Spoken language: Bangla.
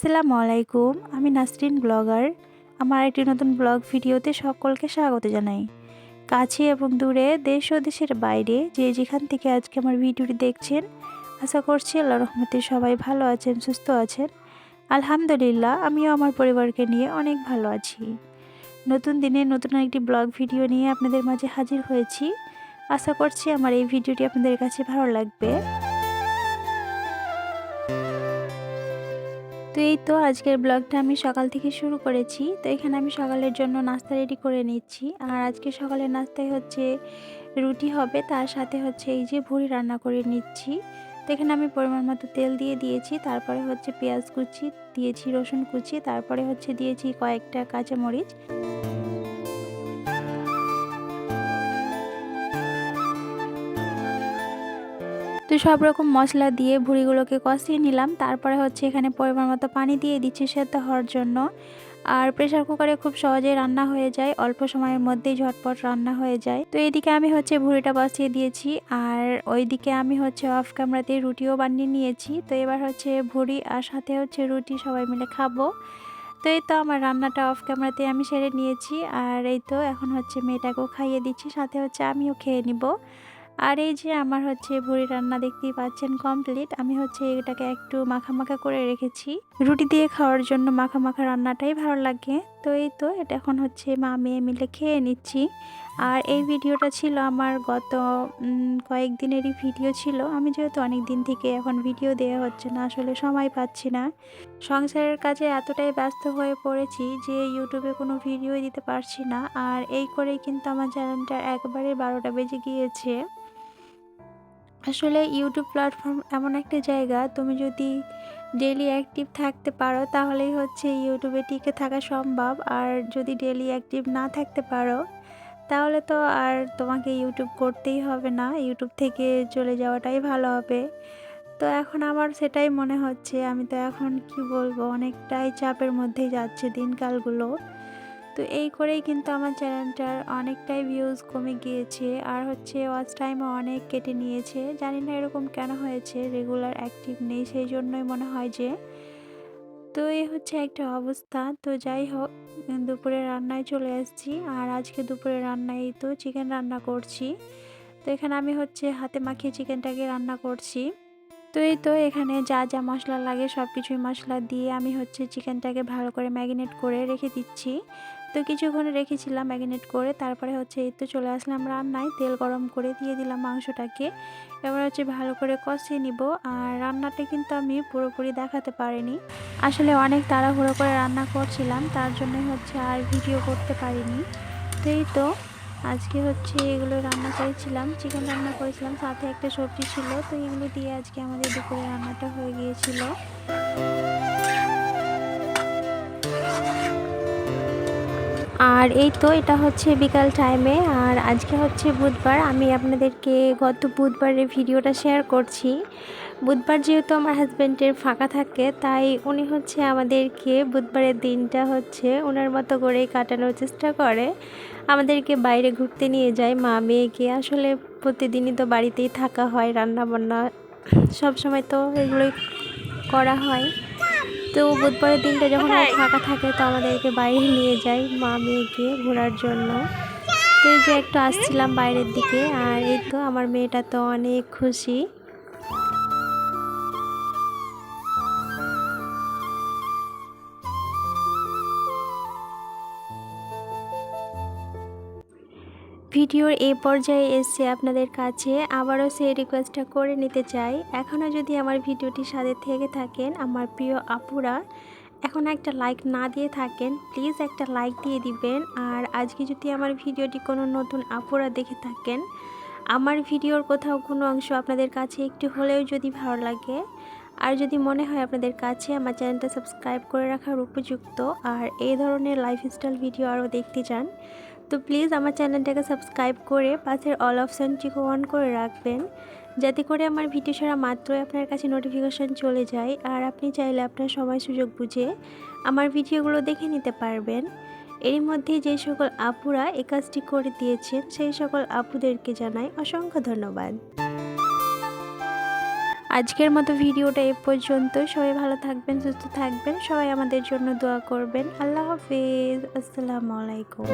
আসসালামু আলাইকুম আমি নাসরিন ব্লগার। আমার একটি নতুন ব্লগ ভিডিওতে সকলকে স্বাগত জানাই। কাছে এবং দূরে, দেশ ও দেশের বাইরে যে যেখান থেকে আজকে আমার ভিডিওটি দেখছেন, আশা করছি আল্লাহ রহমতে সবাই ভালো আছেন, সুস্থ আছেন। আলহামদুলিল্লাহ, আমিও আমার পরিবারকে নিয়ে অনেক ভালো আছি। নতুন দিনে নতুন একটি ব্লগ ভিডিও নিয়ে আপনাদের মাঝে হাজির হয়েছি। আশা করছি আমার এই ভিডিওটি আপনাদের কাছে ভালো লাগবে। তো এই তো আজকের ব্লগটা আমি সকাল থেকে শুরু করেছি। তো এখানে আমি সকালের জন্য নাস্তা রেডি করে নিচ্ছি। আর আজকে সকালের নাস্তায় হচ্ছে রুটি হবে, তার সাথে হচ্ছে এই যে ভুড়ি রান্না করে নিচ্ছি। তো এখানে আমি পরিমাণ মতো তেল দিয়ে দিয়েছি, তারপরে হচ্ছে পেঁয়াজ কুচি, দিয়েছি রসুন কুচি, তারপরে হচ্ছে দিয়েছি কয়েকটা কাঁচামরিচ। তো সব রকম মশলা দিয়ে ভুড়িগুলোকে কষিয়ে নিলাম। তারপরে হচ্ছে এখানে পরিমাণ মতো পানি দিয়ে দিচ্ছি সেদ্ধ হওয়ার জন্য। আর প্রেশার কুকারে খুব সহজেই রান্না হয়ে যায়, অল্প সময়ের মধ্যেই ঝটপট রান্না হয়ে যায়। তো এইদিকে আমি হচ্ছে ভুড়িটা বসিয়ে দিয়েছি, আর ওইদিকে আমি হচ্ছে অফ ক্যামেরাতে রুটিও বানিয়ে নিয়েছি। তো এবার হচ্ছে ভুড়ি আর সাথে হচ্ছে রুটি সবাই মিলে খাব। তো এই তো আমার রান্নাটা অফ ক্যামেরাতে আমি সেরে নিয়েছি, আর এই তো এখন হচ্ছে মেয়েটাকেও খাইয়ে দিচ্ছি, সাথে হচ্ছে আমিও খেয়ে নিব। আর এই যে আমার হচ্ছে ভুড়ি রান্না দেখতেই পাচ্ছেন কমপ্লিট আমি হচ্ছে এটাকে একটু মাখা মাখা করে রেখেছি। রুটি দিয়ে খাওয়ার জন্য মাখা মাখা রান্নাটাই ভালো লাগে। তো এই তো, এটা এখন হচ্ছে মা মেয়ে মিলে খেয়ে নিচ্ছি। আর এই ভিডিওটা ছিল আমার গত কয়েকদিনেরই ভিডিও ছিল। আমি যেহেতু অনেক দিন থেকে এখন ভিডিও দেওয়া হচ্ছে না, আসলে সময় পাচ্ছি না। সংসারের কাজে এতটাই ব্যস্ত হয়ে পড়েছি যে ইউটিউবে কোনো ভিডিও দিতে পারছি না। আর এই করেই কিন্তু আমার চ্যানেলটা একবারে বারোটা বেজে গিয়েছে। আসলে ইউটিউব প্ল্যাটফর্ম এমন একটা জায়গা, তুমি যদি ডেলি অ্যাক্টিভ থাকতে পারো, তাহলেই হচ্ছে ইউটিউবে টিকে থাকা সম্ভব। আর যদি ডেলি অ্যাক্টিভ না থাকতে পারো, তাহলে তো আর তোমাকে ইউটিউব করতেই হবে না। ইউটিউব থেকে চলে যাওয়াটাই ভালো হবে। তো এখন আমার সেটাই মনে হচ্ছে। আমি তো এখন কি বলব, অনেকটাই চাপের মধ্যেই যাচ্ছে দিনকালগুলো। তো এই করেই কিন্তু আমার চ্যানেলটার অনেকটাই ভিউজ কমে গিয়েছে। আর হচ্ছে ওয়াচ টাইমও অনেক কেটে নিয়েছে। জানি না এরকম কেন হয়েছে রেগুলার অ্যাক্টিভ নেই, সেই জন্যই মনে হয় যে। তো এই হচ্ছে একটা অবস্থা। তো যাই হোক, দুপুরে রান্নায় চলে আসছি। আর আজকে দুপুরে রান্নায় তো চিকেন রান্না করছি। তো এখানে আমি হচ্ছে হাতে মাখিয়ে চিকেনটাকে রান্না করছি। তো এই তো এখানে যা যা মশলা লাগে সব কিছুই মশলা দিয়ে আমি হচ্ছে চিকেনটাকে ভালো করে ম্যাগিনেট করে রেখে দিচ্ছি। তো কিছুক্ষণ রেখেছিলাম ম্যাগিনেট করে, তারপরে হচ্ছে এই তো চলে আসলাম রান্নায়। তেল গরম করে দিয়ে দিলাম মাংসটাকে। এবার হচ্ছে ভালো করে কষিয়ে নিব। আর রান্নাটা কিন্তু আমি পুরোপুরি দেখাতে পারিনি। আসলে অনেক তাড়াহুড়ো করে রান্না করছিলাম, তার জন্য হচ্ছে আর ভিডিও করতে পারিনি। তো এই তো আজকে হচ্ছে এগুলো রান্না করেছিলাম, চিকেন রান্না করেছিলাম, সাথে একটা সবজি ছিল। তো এগুলো দিয়ে আজকে আমাদের দুপুরে রান্নাটা হয়ে গিয়েছিল। আর এই তো এটা হচ্ছে বিকাল টাইমে আর আজকে হচ্ছে বুধবার। আমি আপনাদেরকে গত বুধবারের ভিডিওটা শেয়ার করছি। বুধবার যেহেতু আমার হাজব্যান্ডের ফাঁকা থাকে, তাই উনি হচ্ছে আমাদেরকে বুধবারের দিনটা হচ্ছে ওনার মতো করেই কাটানোর চেষ্টা করে। আমাদেরকে বাইরে ঘুরতে নিয়ে যায় মা মেয়েকে। আসলে প্রতিদিনই তো বাড়িতেই থাকা হয় রান্না বান্না সবসময় তো এগুলোই করা হয়। তো বুধবারের দিনটা যখন ফাঁকা থাকে তো আমাদেরকে বাইরে নিয়ে যায় মা মেয়ে গিয়ে ঘোরার জন্য। তো এই যে একটু আসছিলাম বাইরের দিকে আর এই তো আমার মেয়েটা তো অনেক খুশি। ভিডিওর এই পর্যায়ে এসে আপনাদের কাছে আবারও সেই রিকোয়েস্টটা করে নিতে চাই। এখনও যদি আমার ভিডিওটি সাথে থেকে থাকেন, আমার প্রিয় আপুরা এখন একটা লাইক না দিয়ে থাকেন প্লিজ একটা লাইক দিয়ে দিবেন। আর আজকে যদি আমার ভিডিওটি কোনো নতুন আপুরা দেখে থাকেন, আমার ভিডিওর কোথাও কোনো অংশ আপনাদের কাছে একটু হলেও যদি ভালো লাগে, আর যদি মনে হয় আপনাদের কাছে আমার চ্যানেলটা সাবস্ক্রাইব করে রাখার উপযুক্ত, আর এই ধরনের লাইফস্টাইল ভিডিও আরও দেখতে চান তো প্লিজ আমার চ্যানেলটাকে সাবস্ক্রাইব করে পাশের অল অপশানটিকে অন করে রাখবেন, যাতে করে আমার ভিডিও ছাড়া মাত্রই আপনার কাছে নোটিফিকেশান চলে যায়। আর আপনি চাইলে আপনার সময় সুযোগ বুঝে আমার ভিডিওগুলো দেখে নিতে পারবেন। এর মধ্যে যে সকল আপুরা এ কাজটি করে দিয়েছেন, সেই সকল আপুদেরকে জানাই অসংখ্য ধন্যবাদ। আজকের মতো ভিডিওটা এ পর্যন্ত। সবাই ভালো থাকবেন, সুস্থ থাকবেন। সবাই আমাদের জন্য দোয়া করবেন। আল্লাহ হাফিজ। আসসালামু আলাইকুম।